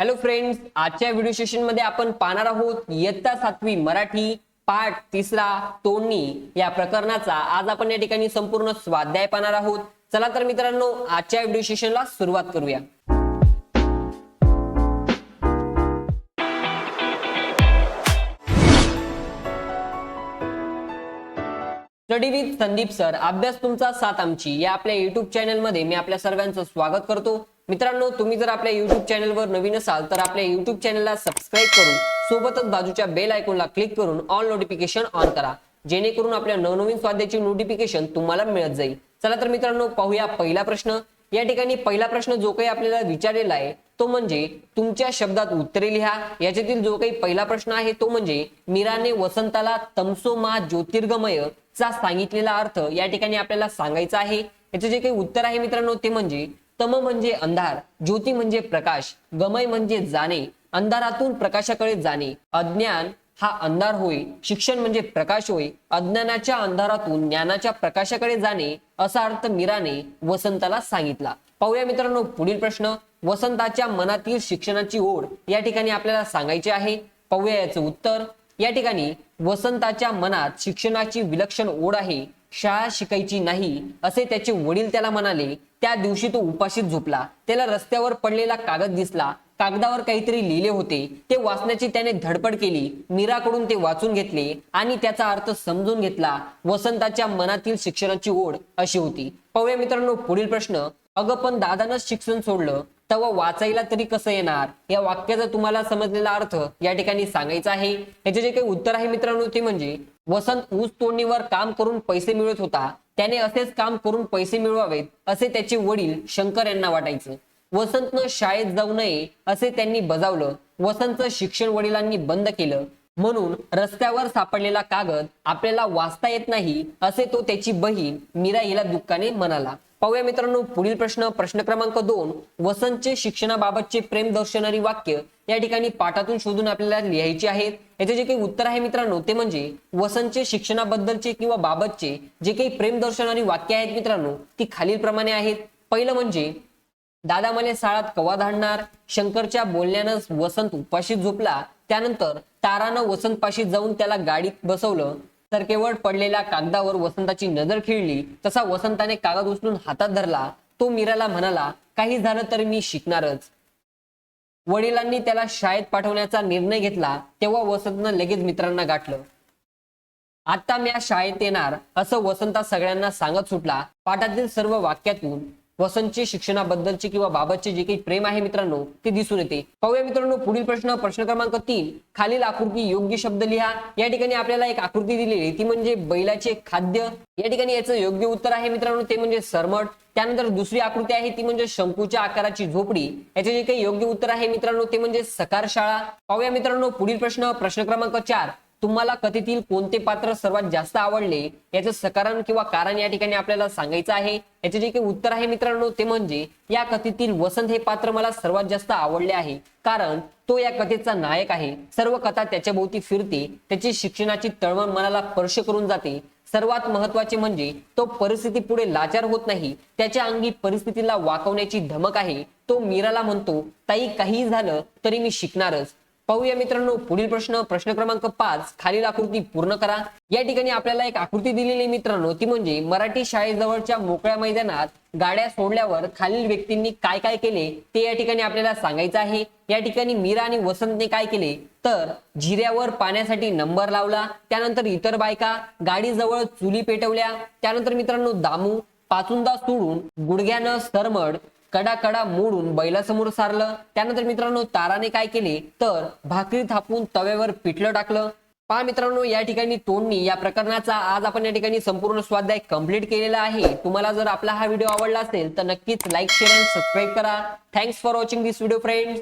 Hello friends आजच्या video सेशनमध्ये आपण पाहणार आहोत इयत्ता सातवी मराठी पाठ तिसरा तोडणी या प्रकरणाचा. आज आपण या ठिकाणी संपूर्ण स्वाध्याय पाहणार आहोत. चला तर मित्रांनो आजच्या व्हिडिओ सेशनला सुरुवात करूया. स्टडी विथ संदीप सर अभ्यास तुमचा साथ आमची. या आपल्या युट्यूब चॅनलमध्ये मी आपल्या सर्वांचं स्वागत करतो. मित्रांनो तुम्ही जर आपल्या युट्यूब चॅनलवर नवीन असाल तर आपल्या युट्यूब चॅनलला सबस्क्राईब करून सोबतच बाजूच्या बेल आयकॉनला क्लिक करून ऑल नोटिफिकेशन ऑन करा. जेणेकरून आपल्या नवनवीन स्वाध्याची नोटिफिकेशन तुम्हाला मिळत जाईल. चला तर मित्रांनो पाहूया पहिला प्रश्न. या ठिकाणी पहिला प्रश्न जो काही आपल्याला विचारलेला आहे तो म्हणजे तुमच्या शब्दात उत्तरे लिहा. याच्यातील जो काही पहिला प्रश्न आहे तो म्हणजे मीराने वसंताला तमसोमा ज्योतिर्गमय चा सांगितलेला अर्थ या ठिकाणी आपल्याला सांगायचा आहे. याचे जे काही उत्तर आहे मित्रांनो ते म्हणजे तम म्हणजे अंधार ज्योती म्हणजे प्रकाश गमय म्हणजे जाणे अंधारातून प्रकाशाकडे जाणे. अज्ञान हा अंधार होय शिक्षण म्हणजे प्रकाश होय अज्ञानाच्या अंधारातून ज्ञानाच्या प्रकाशाकडे जाणे असा अर्थ मीराने वसंताला सांगितला. पाहूया मित्रांनो पुढील प्रश्न. वसंताच्या मनातील शिक्षणाची ओढ या ठिकाणी आपल्याला सांगायची आहे. पाहूया याचं उत्तर. या ठिकाणी वसंताच्या मनात शिक्षणाची विलक्षण ओढ आहे. शाळा शिकायची नाही असे त्याचे वडील त्याला म्हणाले त्या दिवशी तो उपाशीत झोपला. त्याला रस्त्यावर पडलेला कागद दिसला. कागदावर काहीतरी लिहिले होते. ते वाचण्याची त्याने धडपड केली. मीराकडून ते वाचून घेतले आणि त्याचा अर्थ समजून घेतला. वसंताच्या मनातील शिक्षणाची ओढ अशी होती. पाहूया मित्रांनो पुढील प्रश्न. अगं पण दादानच शिक्षण सोडलं. तेव्हा वाचायला तरी कसं येणार? या वाक्याचा तुम्हाला समजलेला अर्थ या ठिकाणी सांगायचा आहे. याचे जे काही उत्तर आहे मित्रांनो ते म्हणजे वसंत ऊस तोडणीवर काम करून पैसे मिळवत होता. त्याने असेच काम करून पैसे मिळवावेत असे त्याचे वडील शंकर यांना वाटायचं. वसंतनं शाळेत जाऊ नये असे त्यांनी बजावलं. वसंतचं शिक्षण वडिलांनी बंद केलं. म्हणून रस्त्यावर सापडलेला कागद आपल्याला वाचता येत नाही असे तो त्याची बहीण मीरा हिला दुःखाने म्हणाला. पाहूया मित्रांनो पुढील प्रश्न प्रश्न क्रमांक दोन वसंतचे शिक्षणाबाबतचे प्रेम दर्शवणारी वाक्य या ठिकाणी पाठातून शोधून आपल्याला लिहायची आहेत याचे जे काही उत्तर आहे मित्रांनो ते म्हणजे वसंतचे शिक्षणाबद्दलचे किंवा बाबतचे जे काही प्रेम दर्शवणारी वाक्य आहेत मित्रांनो ती खालील प्रमाणे आहेत. पहिलं म्हणजे दादा मला साळात कवा धाडणार? शंकरच्या बोलण्यानं वसंत उपाशी झोपला. त्यानंतर तारानं वसंत पाशी जाऊन त्याला गाडीत बसवलं. तर केवळ पडलेल्या कागदावर वसंताची नजर खिळली तसा वसंताने कागद उचलून हातात धरला. तो मीराला म्हणाला काही झालं तर मी शिकणारच. वडिलांनी त्याला शाळेत पाठवण्याचा निर्णय घेतला तेव्हा वसंतनं लगेच मित्रांना गाठलं. आता मी या शाळेत येणार असं वसंता सगळ्यांना सांगत सुटला. पाठातील सर्व वाक्यातून वसंतची शिक्षणाबद्दलचे किंवा बाबतचे जे काही प्रेम आहे मित्रांनो ते दिसून येते. पाहूया मित्रांनो पुढील प्रश्न प्रश्न क्रमांक तीन. खालील आकृती योग्य शब्द लिहा. या ठिकाणी आपल्याला एक आकृती दिलेली ती म्हणजे बैलाचे खाद्य. या ठिकाणी याचं योग्य उत्तर आहे मित्रांनो ते म्हणजे सरमट. त्यानंतर दुसरी आकृती आहे ती म्हणजे शंकूच्या आकाराची झोपडी. याचे जे काही योग्य उत्तर आहे मित्रांनो ते म्हणजे सकार शाळा पाहूया मित्रांनो पुढील प्रश्न प्रश्न क्रमांक चार. तुम्हाला कथेतील कोणते पात्र सर्वात जास्त आवडले याचं सकारण किंवा कारण या ठिकाणी आपल्याला सांगायचं आहे. याचे जे काही उत्तर आहे मित्रांनो ते म्हणजे या कथेतील वसंत हे पात्र मला सर्वात जास्त आवडले आहे. कारण तो या कथेचा नायक आहे. सर्व कथा त्याच्या भोवती फिरते. त्याची शिक्षणाची तळमळ मनाला स्पर्श करून जाते. सर्वात महत्त्वाचे म्हणजे तो परिस्थिती पुढे लाचार होत नाही. त्याच्या अंगी परिस्थितीला वाकवण्याची धमक आहे. तो मीराला म्हणतो ताई काही झालं तरी मी शिकणारच. पाहूया मित्रांनो पुढील प्रश्न प्रश्न क्रमांक पाच खालील आकृती पूर्ण करा. या ठिकाणी आपल्याला एक आकृती दिलेली मित्रांनो ती म्हणजे मराठी शाळेजवळच्या मोकळ्या मैदानात गाड्या सोडल्यावर खालील व्यक्तींनी काय काय केले ते या ठिकाणी आपल्याला सांगायचं आहे. या ठिकाणी मीरा आणि वसंतने काय केले तर जिऱ्यावर पाण्यासाठी नंबर लावला त्यानंतर इतर बायका गाडीजवळ चुली पेटवल्या त्यानंतर मित्रांनो दामू पाचुंदा सोडून गुडघ्यानं सरमड कडा कडा मोडून बैलासमोर सारलं. त्यानंतर मित्रांनो ताराने काय केले? तर भाकरी थापून तव्यावर पिठलं टाकलं. पहा मित्रांनो या ठिकाणी तोंडणी या प्रकरणाचा आज आपण या ठिकाणी संपूर्ण स्वाध्याय कंप्लीट केलेला आहे. तुम्हाला जर आपला हा व्हिडिओ आवडला असेल तर नक्कीच लाईक शेअर आणि सबस्क्राईब करा. Thanks for watching this video friends